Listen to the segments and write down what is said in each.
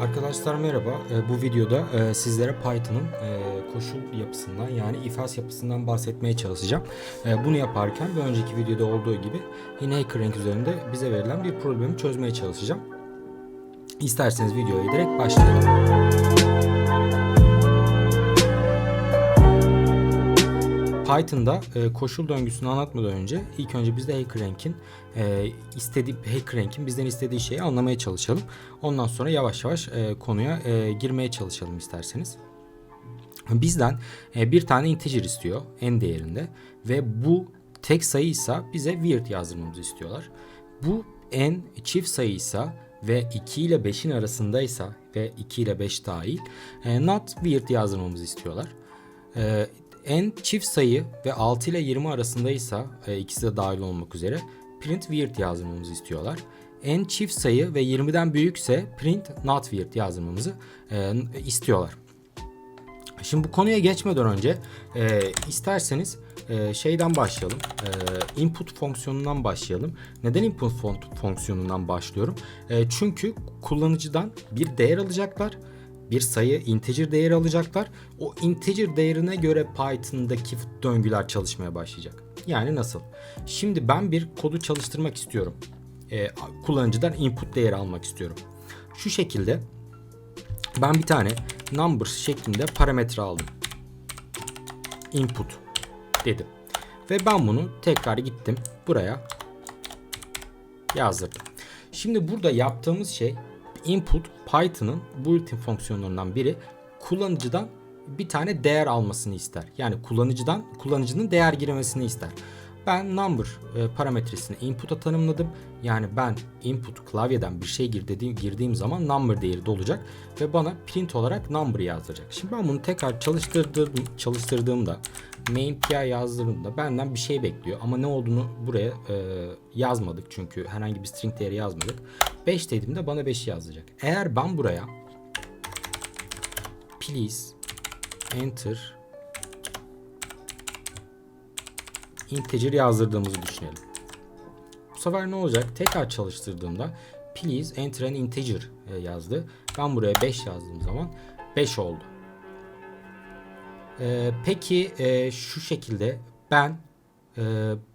Arkadaşlar merhaba. Ee, Bu videoda e, sizlere Python'ın e, koşul yapısından yani ifas yapısından bahsetmeye çalışacağım. E, Bunu yaparken bir önceki videoda olduğu gibi yine HackerRank üzerinde bize verilen bir problemi çözmeye çalışacağım. İsterseniz videoya direkt başlayalım. Python'da e, koşul döngüsünü anlatmadan önce ilk önce biz de HackerRank'in e, istediği HackerRank'in bizden istediği şeyi anlamaya çalışalım. Ondan sonra yavaş yavaş e, konuya e, girmeye çalışalım isterseniz. Bizden e, bir tane integer istiyor n değerinde ve bu tek sayıysa bize weird yazdırmamızı istiyorlar. Bu n çift sayıysa ve 2 ile 5'in arasındaysa ve 2 ile 5 dahil e, not weird yazdırmamızı istiyorlar. E, n çift sayı ve 6 ile 20 arasındaysa e, ikisi de dahil olmak üzere print weird yazdırmamızı istiyorlar. n çift sayı ve 20'den büyükse print not weird yazdırmamızı e, istiyorlar. Şimdi bu konuya geçmeden önce e, isterseniz e, şeyden başlayalım. E, input fonksiyonundan başlayalım. Neden input fon- fonksiyonundan başlıyorum? E, çünkü kullanıcıdan bir değer alacaklar. Bir sayı integer değeri alacaklar. O integer değerine göre Python'daki döngüler çalışmaya başlayacak. Yani nasıl? Şimdi ben bir kodu çalıştırmak istiyorum. E, kullanıcıdan input değeri almak istiyorum. Şu şekilde ben bir tane number şeklinde parametre aldım. Input dedim. Ve ben bunu tekrar gittim buraya yazdırdım. Şimdi burada yaptığımız şey input Python'ın built-in fonksiyonlarından biri kullanıcıdan bir tane değer almasını ister. Yani kullanıcıdan kullanıcının değer girmesini ister. Ben number e, parametresini input'a tanımladım. Yani ben input klavyeden bir şey gir dediğim, girdiğim zaman number değeri de olacak ve bana print olarak number yazdıracak. Şimdi ben bunu tekrar çalıştırdığım, çalıştırdığımda main pi yazdırdığımda benden bir şey bekliyor ama ne olduğunu buraya e, yazmadık çünkü herhangi bir string değeri yazmadık. 5 dediğimde bana 5 yazacak. Eğer ben buraya please enter integer yazdırdığımızı düşünelim. Bu sefer ne olacak? Tekrar çalıştırdığımda please enter an integer e, yazdı. Ben buraya 5 yazdığım zaman 5 oldu. Ee, peki e, şu şekilde ben e,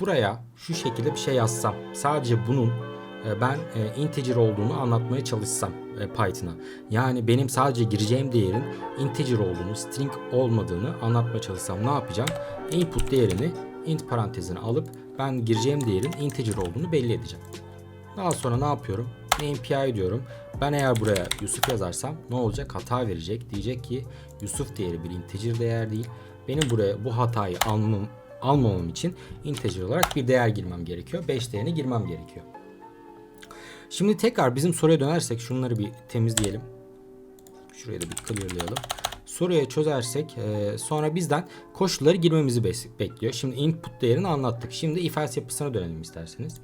buraya şu şekilde bir şey yazsam sadece bunun ben e, integer olduğunu anlatmaya çalışsam e, Python'a. Yani benim sadece gireceğim değerin integer olduğunu, string olmadığını anlatmaya çalışsam ne yapacağım? Input değerini int parantezine alıp ben gireceğim değerin integer olduğunu belli edeceğim. Daha sonra ne yapıyorum? NPI diyorum. Ben eğer buraya Yusuf yazarsam ne olacak? Hata verecek. Diyecek ki Yusuf değeri bir integer değer değil. Benim buraya bu hatayı almam, almamam için integer olarak bir değer girmem gerekiyor. 5 değerini girmem gerekiyor. Şimdi tekrar bizim soruya dönersek şunları bir temizleyelim. Şurayı da bir clearlayalım. Soruya çözersek e, sonra bizden koşulları girmemizi bekliyor. Şimdi input değerini anlattık. Şimdi if else yapısına dönelim isterseniz.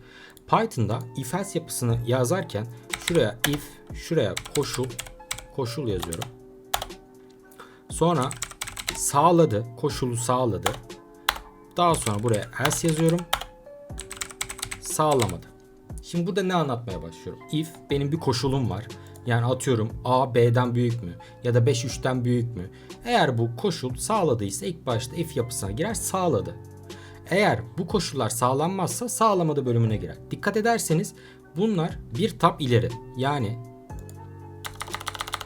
Python'da if else yapısını yazarken şuraya if, şuraya koşul, koşul yazıyorum. Sonra sağladı, koşulu sağladı. Daha sonra buraya else yazıyorum. Sağlamadı. Şimdi burada ne anlatmaya başlıyorum? If benim bir koşulum var. Yani atıyorum A B'den büyük mü ya da 5 3'ten büyük mü? Eğer bu koşul sağladıysa ilk başta if yapısına girer sağladı. Eğer bu koşullar sağlanmazsa sağlamadı bölümüne girer. Dikkat ederseniz bunlar bir tab ileri. Yani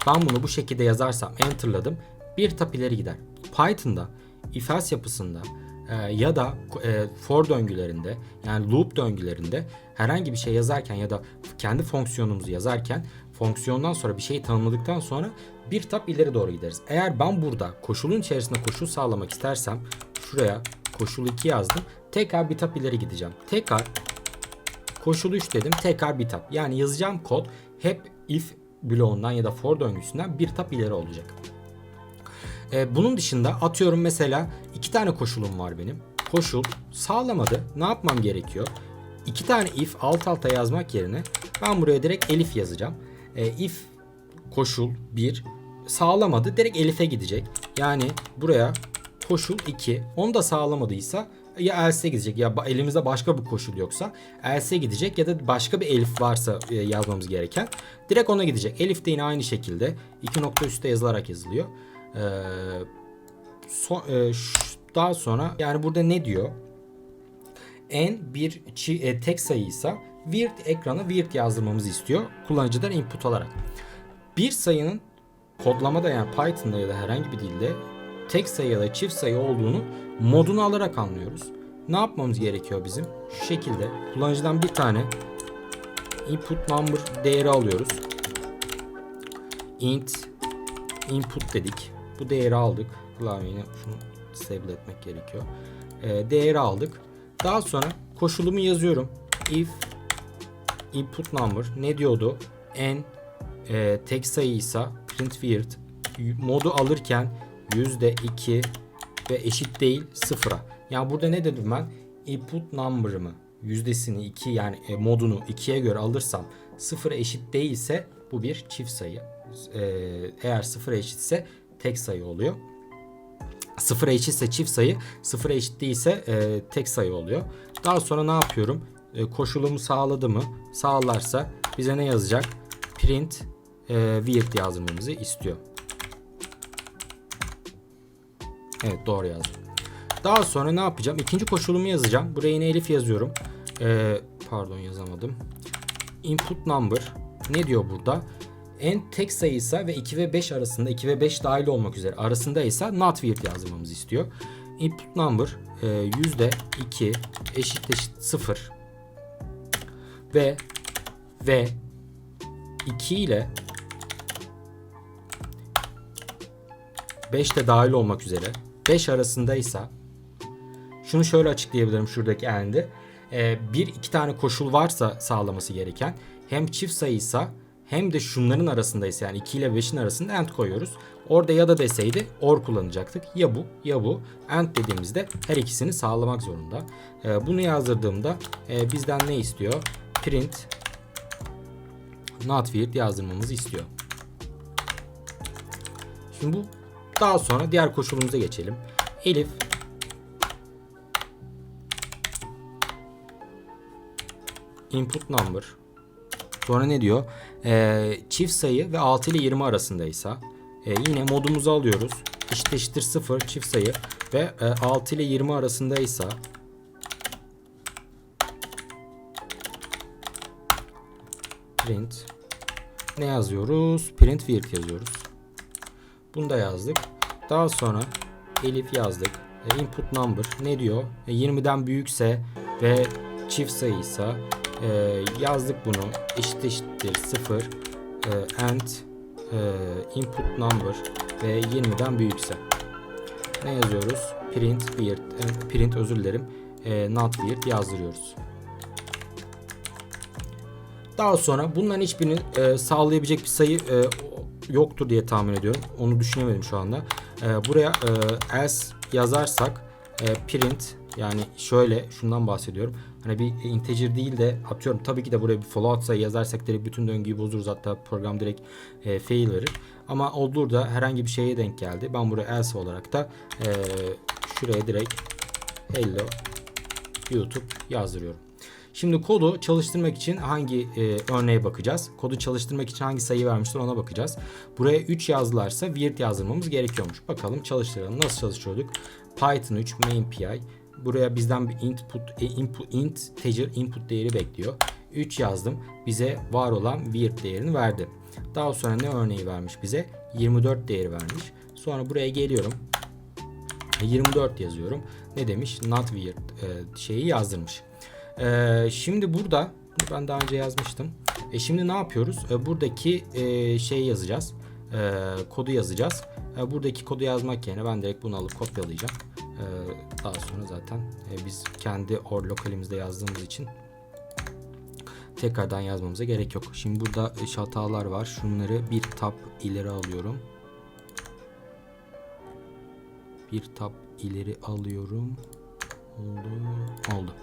ben bunu bu şekilde yazarsam enterladım bir tab ileri gider. Python'da if else yapısında e, ya da e, for döngülerinde yani loop döngülerinde herhangi bir şey yazarken ya da kendi fonksiyonumuzu yazarken fonksiyondan sonra bir şeyi tanımladıktan sonra bir tab ileri doğru gideriz. Eğer ben burada koşulun içerisinde koşul sağlamak istersem şuraya koşul 2 yazdım. Tekrar bir tab ileri gideceğim. Tekrar koşul 3 dedim. Tekrar bir tab. Yani yazacağım kod hep if bloğundan ya da for döngüsünden bir tab ileri olacak. Ee, bunun dışında atıyorum mesela iki tane koşulum var benim. Koşul sağlamadı. Ne yapmam gerekiyor? İki tane if alt alta yazmak yerine ben buraya direkt elif yazacağım. Ee, if koşul 1 sağlamadı direkt elife gidecek. Yani buraya koşul 2 onu da sağlamadıysa ya else'e gidecek ya elimizde başka bir koşul yoksa else'e gidecek ya da başka bir elif varsa e, yazmamız gereken direkt ona gidecek. Elif de yine aynı şekilde iki nokta üstte yazılarak yazılıyor. Ee, so- e, daha sonra yani burada ne diyor? En bir çi- e, tek sayıysa weird ekrana weird yazdırmamızı istiyor kullanıcıdan input alarak. Bir sayının kodlamada yani Python'da ya da herhangi bir dilde tek sayı ya da çift sayı olduğunu modunu alarak anlıyoruz. Ne yapmamız gerekiyor bizim? Şu şekilde kullanıcıdan bir tane input number değeri alıyoruz. int input dedik. Bu değeri aldık. Klavyeni şunu disable etmek gerekiyor. Ee, değeri aldık. Daha sonra koşulumu yazıyorum. If input number ne diyordu? n e, tek sayıysa print weird modu alırken %2 ve eşit değil sıfıra. Yani burada ne dedim ben? Input number'ımı yüzdesini 2 yani e, modunu 2'ye göre alırsam sıfıra eşit değilse bu bir çift sayı. E, eğer sıfıra eşitse tek sayı oluyor. Sıfıra eşitse çift sayı, sıfıra eşit değilse e, tek sayı oluyor. Daha sonra ne yapıyorum? E, koşulumu sağladı mı? Sağlarsa bize ne yazacak? Print e, weird yazdırmamızı istiyor. Evet doğru yazdım. Daha sonra ne yapacağım? İkinci koşulumu yazacağım. Buraya yine elif yazıyorum. E, pardon yazamadım. Input number ne diyor burada? En tek sayıysa ve 2 ve 5 arasında 2 ve 5 dahil olmak üzere arasındaysa not weird yazdırmamızı istiyor. Input number e, yüzde 2 eşit eşit 0 ve ve 2 ile 5 de dahil olmak üzere 5 arasındaysa şunu şöyle açıklayabilirim şuradaki end'i. Ee, bir iki tane koşul varsa sağlaması gereken hem çift sayıysa hem de şunların arasındaysa yani 2 ile 5'in arasında end koyuyoruz. Orada ya da deseydi or kullanacaktık. Ya bu ya bu. End dediğimizde her ikisini sağlamak zorunda. Ee, bunu yazdırdığımda e, bizden ne istiyor? Print not weird yazdırmamızı istiyor. Şimdi bu daha sonra diğer koşulumuza geçelim. Elif input number sonra ne diyor? Ee, çift sayı ve 6 ile 20 arasındaysa e, yine modumuzu alıyoruz. Eşit eşittir 0 çift sayı ve e, 6 ile 20 arasındaysa print ne yazıyoruz? Print weird yazıyoruz. Bunu da yazdık. Daha sonra elif yazdık. E, input number ne diyor? E, 20'den büyükse ve çift sayıysa e, yazdık bunu. Eşit eşittir 0 e, and e, input number ve 20'den büyükse. Ne yazıyoruz? Print weird, e, print özür dilerim. E, not weird yazdırıyoruz. Daha sonra bunların hiçbirini e, sağlayabilecek bir sayı e, yoktur diye tahmin ediyorum. Onu düşünemedim şu anda. E, buraya e, else yazarsak e, print yani şöyle şundan bahsediyorum. Hani bir integer değil de atıyorum tabii ki de buraya bir float sayı yazarsak direkt bütün döngüyü bozuruz hatta program direkt e, fail verir. Ama olur da herhangi bir şeye denk geldi. Ben buraya else olarak da e, şuraya direkt hello YouTube yazdırıyorum. Şimdi kodu çalıştırmak için hangi e, örneğe bakacağız? Kodu çalıştırmak için hangi sayı vermişler ona bakacağız. Buraya 3 yazdılarsa weird yazdırmamız gerekiyormuş. Bakalım çalıştıralım. Nasıl çalışıyorduk? Python 3 main PI. Buraya bizden bir input, e, input int integer input değeri bekliyor. 3 yazdım. Bize var olan weird değerini verdi. Daha sonra ne örneği vermiş bize? 24 değeri vermiş. Sonra buraya geliyorum. 24 yazıyorum. Ne demiş? Not weird e, şeyi yazdırmış. Şimdi burada ben daha önce yazmıştım. E şimdi ne yapıyoruz? E, buradaki e, şeyi yazacağız. E, kodu yazacağız. E, buradaki kodu yazmak yerine ben direkt bunu alıp kopyalayacağım. E, daha sonra zaten e, biz kendi or lokalimizde yazdığımız için tekrardan yazmamıza gerek yok. Şimdi burada e, hatalar var. Şunları bir tab ileri alıyorum. Bir tab ileri alıyorum. Oldu. Oldu.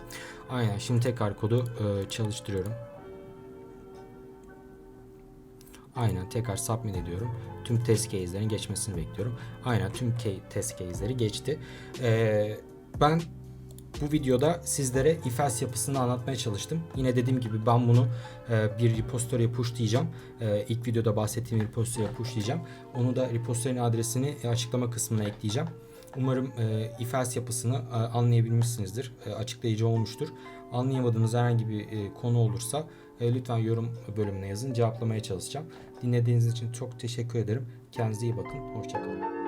Aynen. Şimdi tekrar kodu e, çalıştırıyorum. Aynen. Tekrar submit ediyorum. Tüm test case'lerin geçmesini bekliyorum. Aynen. Tüm test case'leri geçti. E, ben Bu videoda sizlere ifas yapısını anlatmaya çalıştım. Yine dediğim gibi ben bunu e, bir repository'e pushlayacağım. E, ilk videoda bahsettiğim repository'e pushlayacağım. Onu da repository'nin adresini açıklama kısmına ekleyeceğim. Umarım e, ifas yapısını e, anlayabilmişsinizdir. E, açıklayıcı olmuştur. Anlayamadığınız herhangi bir e, konu olursa e, lütfen yorum bölümüne yazın. Cevaplamaya çalışacağım. Dinlediğiniz için çok teşekkür ederim. Kendinize iyi bakın. Hoşçakalın.